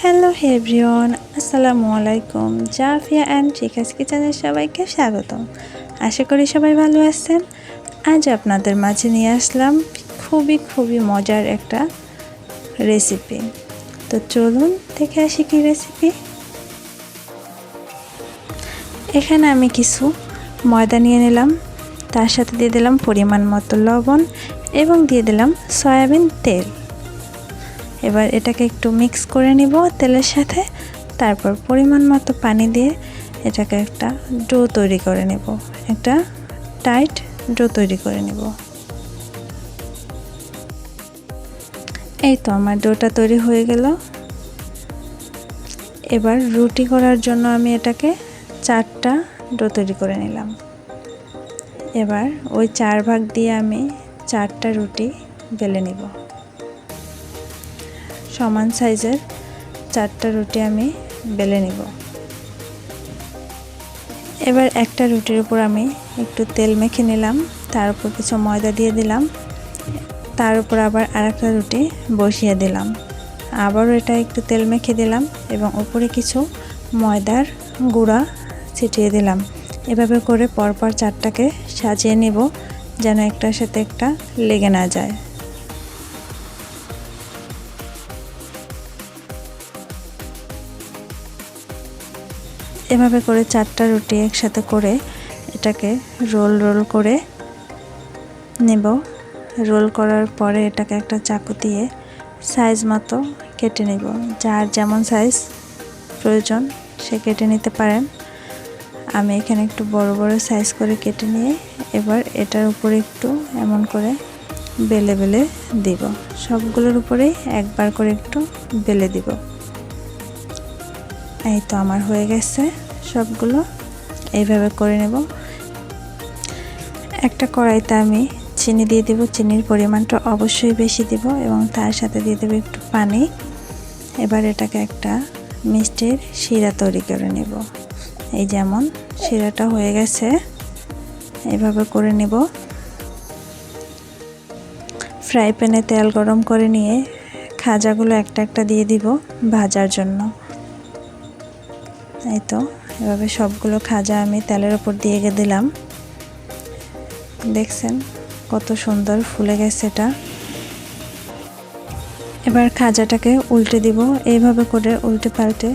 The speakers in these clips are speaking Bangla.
হ্যালো এভরিওয়ান আসসালামু আলাইকুম জাফিয়া অ্যান্ড চিকাস কিচেনের সবাইকে স্বাগতম। আশা করি সবাই ভালো আছেন। আজ আপনাদের মাঝে নিয়ে আসলাম খুবই খুবই মজার একটা রেসিপি তো চলুন দেখে আসি কি রেসিপি এখানে আমি কিছু ময়দা নিয়ে নিলাম। তার সাথে দিয়ে দিলাম পরিমাণ মতো লবণ এবং দিয়ে দিলাম সয়াবিন তেল। এবার এটাকে একটু মিক্স করে নিব তেলের সাথে, তারপর পরিমাণ মতো পানি দিয়ে এটাকে একটা ডো তৈরি করে নেব। একটা টাইট ডো তৈরি করে নেব। এই তো আমার ডোটা তৈরি হয়ে গেল। এবার রুটি করার জন্য আমি এটাকে চারটা ডো তৈরি করে নিলাম। এবার ওই চার ভাগ দিয়ে আমি চারটা রুটি বেলে নিব। সমান সাইজের চারটা রুটি আমি বেলে নিব। এবার একটা রুটির উপর আমি একটু তেল মেখে নিলাম, তার উপর কিছু ময়দা দিয়ে দিলাম, তার উপর আবার আরেকটা রুটি বসিয়ে দিলাম। আবারও এটা একটু তেল মেখে দিলাম এবং উপরে কিছু ময়দার গুঁড়া ছিটিয়ে দিলাম। এভাবে করে পরপর চারটাকে সাজিয়ে নেব, যেন একটার সাথে একটা লেগে না যায়। এভাবে করে চারটা রুটি একসাথে করে এটাকে রোল রোল করে নেব। রোল করার পরে এটাকে একটা চাকু দিয়ে সাইজ মতো কেটে নেব। যার যেমন সাইজ প্রয়োজন সে কেটে নিতে পারেন। আমি এখানে একটু বড় বড় সাইজ করে কেটে নিয়ে এবার এটার উপরে একটু এমন করে বেলে বেলে দিব। সবগুলোর উপরেই একবার করে একটু বেলে দিব। এই তো আমার হয়ে গেছে সবগুলো। এইভাবে করে নেব। একটা কড়াইতে আমি চিনি দিয়ে দেব। চিনির পরিমাণটা অবশ্যই বেশি দিব এবং তার সাথে দিয়ে দেবো একটু পানি। এবার এটাকে একটা মিষ্টির শিরা তৈরি করে নেব। এই যেমন শিরাটা হয়ে গেছে। এভাবে করে নেব। ফ্রাই প্যানে তেল গরম করে নিয়ে খাজাগুলো একটা একটা দিয়ে দিব ভাজার জন্য। এই তো। এভাবে সবগুলো খাজা আমি তেলের ওপর দিয়ে দিলাম। দেখছেন কত সুন্দর ফুলে গেছে এটা। এবার খাজাটাকে উল্টে দিব। এইভাবে করে উল্টে পাল্টে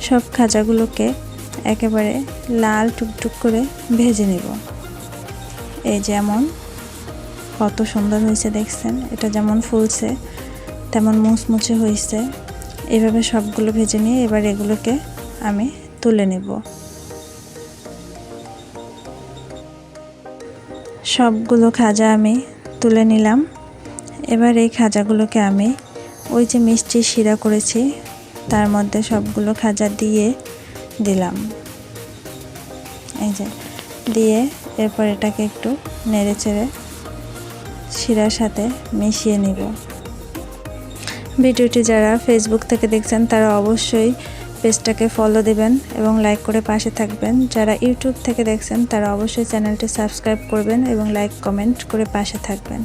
সব খাজাগুলোকে একেবারে লাল টুকটুক করে ভেজে নিব। এই যেমন কত সুন্দর হয়েছে দেখছেন? এটা যেমন ফুলছে, তেমন মুচমুচে হয়েছে। এভাবে সবগুলো ভেজে নিয়ে এবার এগুলোকে আমি তুলে নেব। সবগুলো খাজা আমি তুলে নিলাম। এবার এই খাজাগুলোকে আমি ওই যে মিষ্টি শিরা করেছি, তার মধ্যে সবগুলো খাজা দিয়ে দিলাম। এই যে, দিয়ে এরপর এটাকে একটু নেড়ে চেড়ে শিরার সাথে মিশিয়ে নিব। ভিডিওটি যারা ফেসবুক থেকে দেখছেন, তারা অবশ্যই পেজটাকে ফলো দেবেন এবং লাইক করে পাশে থাকবেন। যারা ইউটিউব থেকে দেখছেন, তারা অবশ্যই চ্যানেলটি সাবস্ক্রাইব করবেন এবং লাইক কমেন্ট করে পাশে থাকবেন।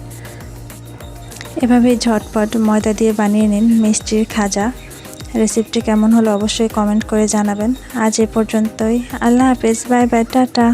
এভাবেই ঝটপট ময়দা দিয়ে বানিয়ে নিন মিষ্টির খাজা। রেসিপিটি কেমন হলো অবশ্যই কমেন্ট করে জানাবেন। আজ এ পর্যন্তই। আল্লাহ হাফেজ বাই বাই টাটা।